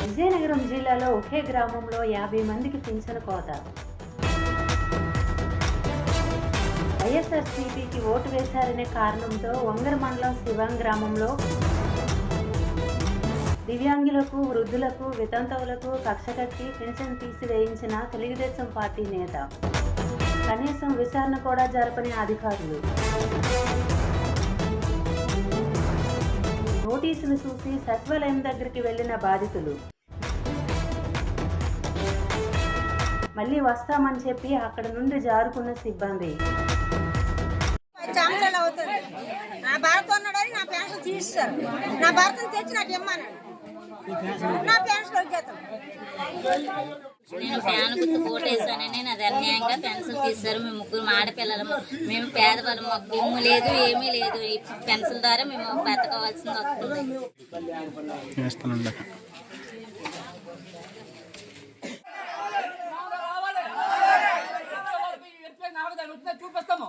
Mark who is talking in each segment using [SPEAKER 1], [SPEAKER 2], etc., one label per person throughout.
[SPEAKER 1] విజయనగరం జిల్లాలో ఒకే గ్రామంలో యాభై మందికి పింఛను కోత. వైఎస్ఆర్సీపీకి ఓటు వేశారనే కారణంతో వంగర మండలం శివం గ్రామంలో దివ్యాంగులకు వృద్ధులకు వితంతువులకు కక్ష కట్టి పెన్షన్ తీసివేయించిన తెలుగుదేశం పార్టీ నేత. కనీసం విచారణ కూడా జరపని అధికారులు. నోటీసులు చూసి సచివాలయం దగ్గరికి వెళ్ళిన బాధితులు. మళ్ళీ వస్తామని చెప్పి అక్కడ నుండి జారుకున్న సిబ్బంది.
[SPEAKER 2] నా భర్త ఉన్నాడని నా పెన్షన్ తీస్తారు నా భర్తను తెచ్చి నాకు ఇమ్మన్నాడు నా పెన్షన్ వచ్చేస్తాం
[SPEAKER 3] నేను ఫ్యాన్ గుర్తు కోటేసానని అది అన్యాయంగా పెన్సిల్ తీశారు మేము ముగ్గురు ఆడపిల్లలము మేము పేదవాళ్ళం మాకు భూమి లేదు ఏమీ లేదు ఈ పెన్సిల్ ద్వారా మేము బతకవలసింది వస్తుంది
[SPEAKER 4] చూపిస్తాము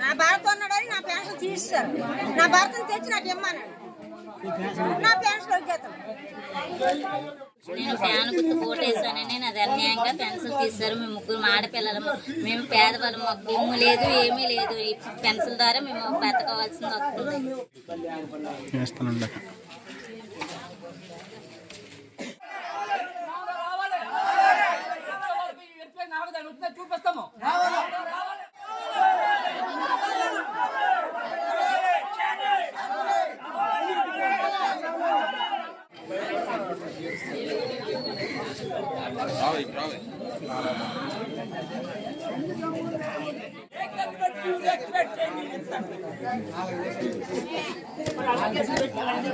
[SPEAKER 2] నా భర్త ఉన్నాడని నా పెన్షన్ తీస్తారు నా భర్తను తెచ్చి నాకు ఇమ్మన్నాడు. నా పెన్షన్ వచ్చేస్తాం
[SPEAKER 3] నేను ఫ్యాన్ గుర్తు కోటేసానని అది అన్యాయంగా పెన్సిల్ తీశారు. మేము ముగ్గురు ఆడపిల్లలము మేము పేదవాళ్ళం. మాకు భూమి లేదు ఏమీ లేదు. ఈ పెన్సిల్ ద్వారా మేము బతకవలసింది వస్తుంది.
[SPEAKER 5] చేస్తానండి.
[SPEAKER 4] చూపిస్తాము
[SPEAKER 5] చేస్తానండి